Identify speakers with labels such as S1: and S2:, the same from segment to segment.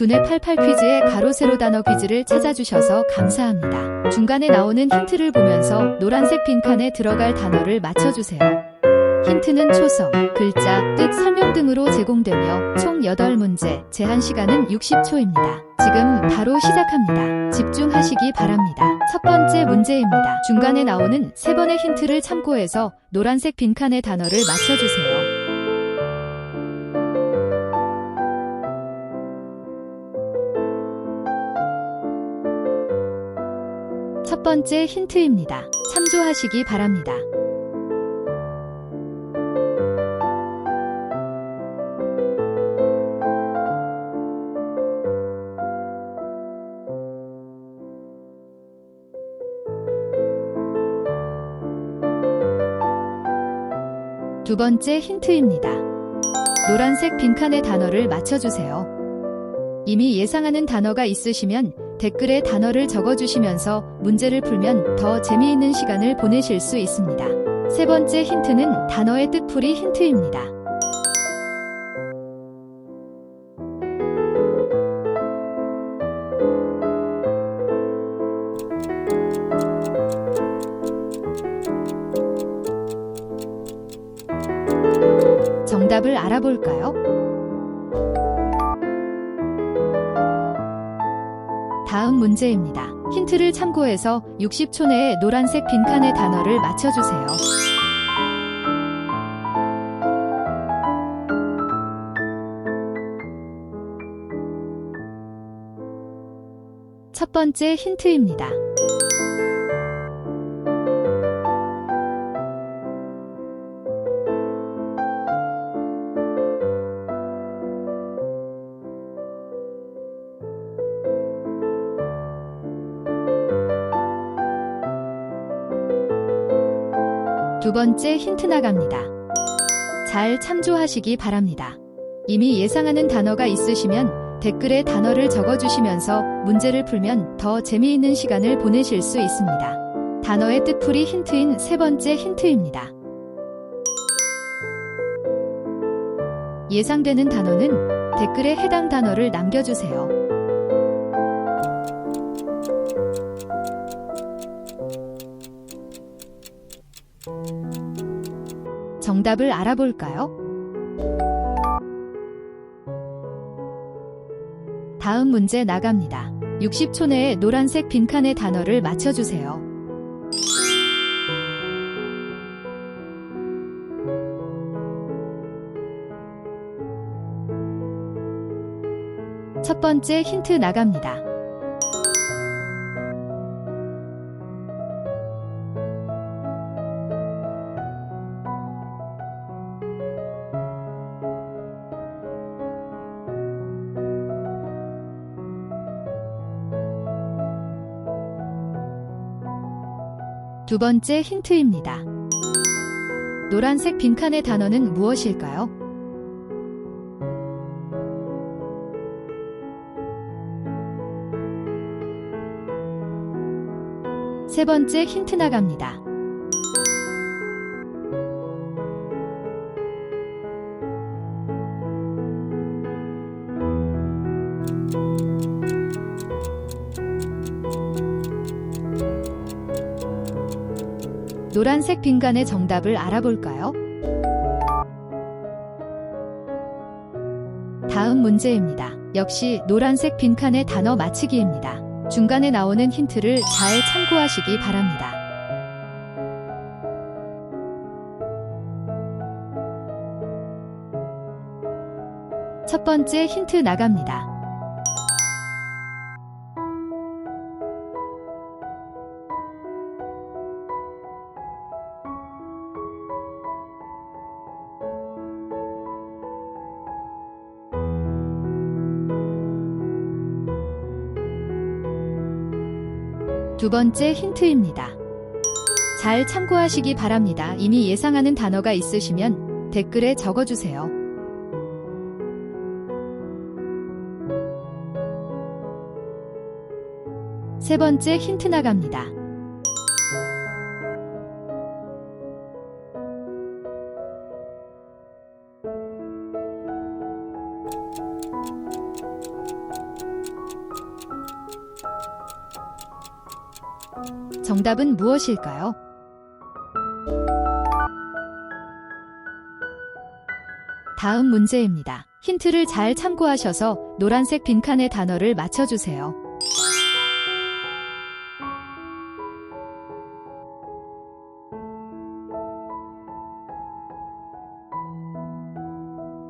S1: 두뇌 88 퀴즈의 가로 세로 단어 퀴즈를 찾아주셔서 감사합니다. 중간에 나오는 힌트를 보면서 노란색 빈칸에 들어갈 단어를 맞춰주세요. 힌트는 초성, 글자, 뜻, 설명 등으로 제공되며 총 8문제, 제한 시간은 60초입니다. 지금 바로 시작합니다. 집중하시기 바랍니다. 첫 번째 문제입니다. 중간에 나오는 세 번의 힌트를 참고해서 노란색 빈칸의 단어를 맞춰주세요. 번째 힌트입니다. 참조하시기 바랍니다. 두 번째 힌트입니다. 노란색 빈칸의 단어를 맞춰주세요. 이미 예상하는 단어가 있으시면 댓글에 단어를 적어주시면서 문제를 풀면 더 재미있는 시간을 보내실 수 있습니다. 세 번째 힌트는 단어의 뜻풀이 힌트입니다. 정답을 알아볼까요? 다음 문제입니다. 힌트를 참고해서 60초 내에 노란색 빈칸의 단어를 맞춰주세요. 첫 번째 힌트입니다. 두 번째 힌트 나갑니다. 잘 참조하시기 바랍니다. 이미 예상하는 단어가 있으시면 댓글에 단어를 적어주시면서 문제를 풀면 더 재미있는 시간을 보내실 수 있습니다. 단어의 뜻풀이 힌트인 세 번째 힌트입니다. 예상되는 단어는 댓글에 해당 단어를 남겨주세요. 정답을 알아볼까요? 다음 문제 나갑니다. 60초 내에 노란색 빈칸의 단어를 맞춰주세요. 첫 번째 힌트 나갑니다. 두 번째 힌트입니다. 노란색 빈칸의 단어는 무엇일까요? 세 번째 힌트 나갑니다. 노란색 빈칸의 정답을 알아볼까요? 다음 문제입니다. 역시 노란색 빈칸의 단어 맞히기입니다. 중간에 나오는 힌트를 잘 참고하시기 바랍니다. 첫 번째 힌트 나갑니다. 두 번째 힌트입니다. 잘 참고하시기 바랍니다. 이미 예상하는 단어가 있으시면 댓글에 적어주세요. 세 번째 힌트 나갑니다. 정답은 무엇일까요? 다음 문제입니다. 힌트를 잘 참고하셔서 노란색 빈칸의 단어를 맞춰주세요.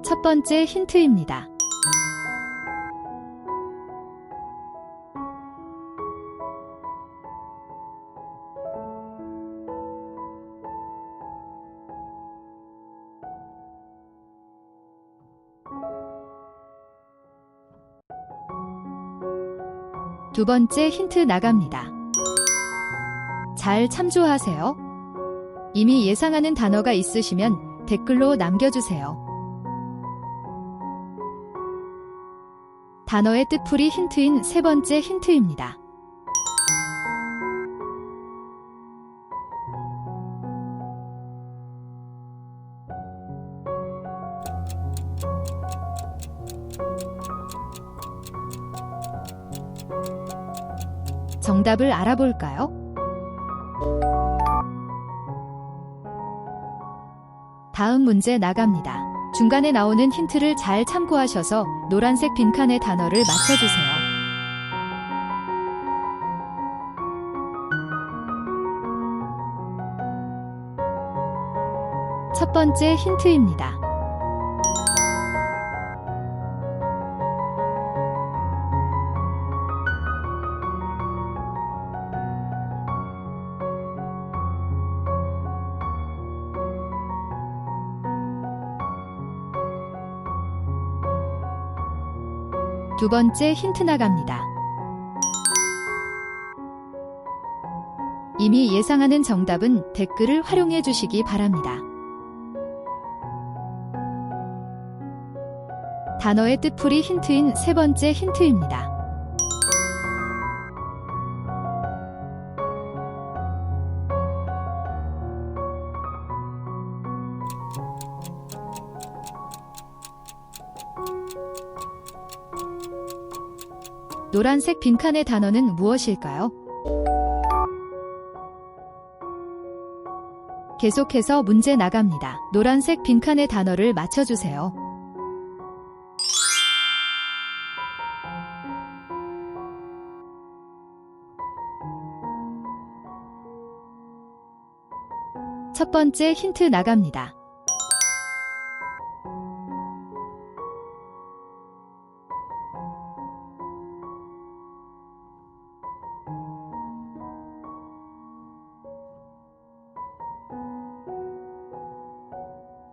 S1: 첫 번째 힌트입니다. 두 번째 힌트 나갑니다. 잘 참조하세요. 이미 예상하는 단어가 있으시면 댓글로 남겨주세요. 단어의 뜻풀이 힌트인 세 번째 힌트입니다. 정답을 알아볼까요? 다음 문제 나갑니다. 중간에 나오는 힌트를 잘 참고하셔서 노란색 빈칸의 단어를 맞춰주세요. 첫 번째 힌트입니다. 두 번째 힌트 나갑니다. 이미 예상하는 정답은 댓글을 활용해 주시기 바랍니다. 단어의 뜻풀이 힌트인 세 번째 힌트입니다. 노란색 빈칸의 단어는 무엇일까요? 계속해서 문제 나갑니다. 노란색 빈칸의 단어를 맞춰주세요. 첫 번째 힌트 나갑니다.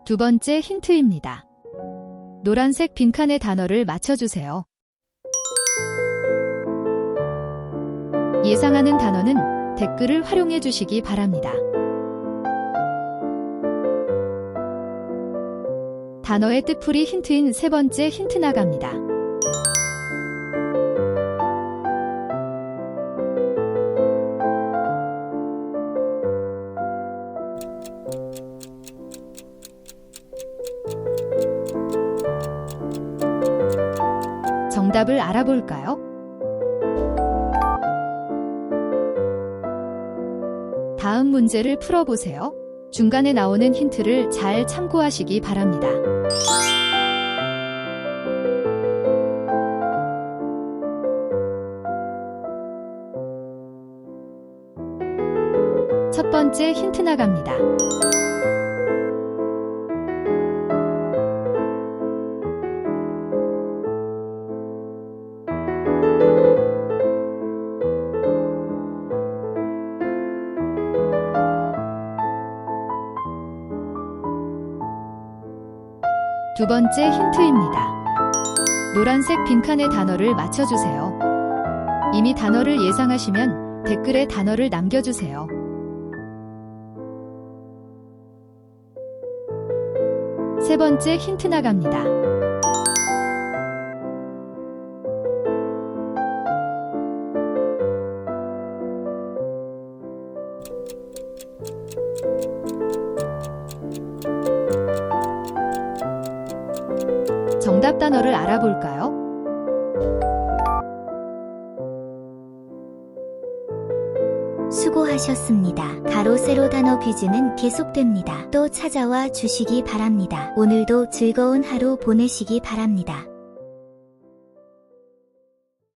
S1: 두 번째 힌트입니다. 노란색 빈칸의 단어를 맞춰주세요. 예상하는 단어는 댓글을 활용해 주시기 바랍니다. 단어의 뜻풀이 힌트인 세 번째 힌트 나갑니다. 정답을 알아볼까요? 다음 문제를 풀어보세요. 중간에 나오는 힌트를 잘 참고하시기 바랍니다. 첫 번째 힌트 나갑니다. 두 번째 힌트입니다. 노란색 빈칸의 단어를 맞춰주세요. 이미 단어를 예상하시면 댓글에 단어를 남겨주세요. 세 번째 힌트 나갑니다. 정답 단어를 알아볼까요?
S2: 수고하셨습니다. 가로 세로 단어 퀴즈는 계속됩니다. 또 찾아와 주시기 바랍니다. 오늘도 즐거운 하루 보내시기 바랍니다.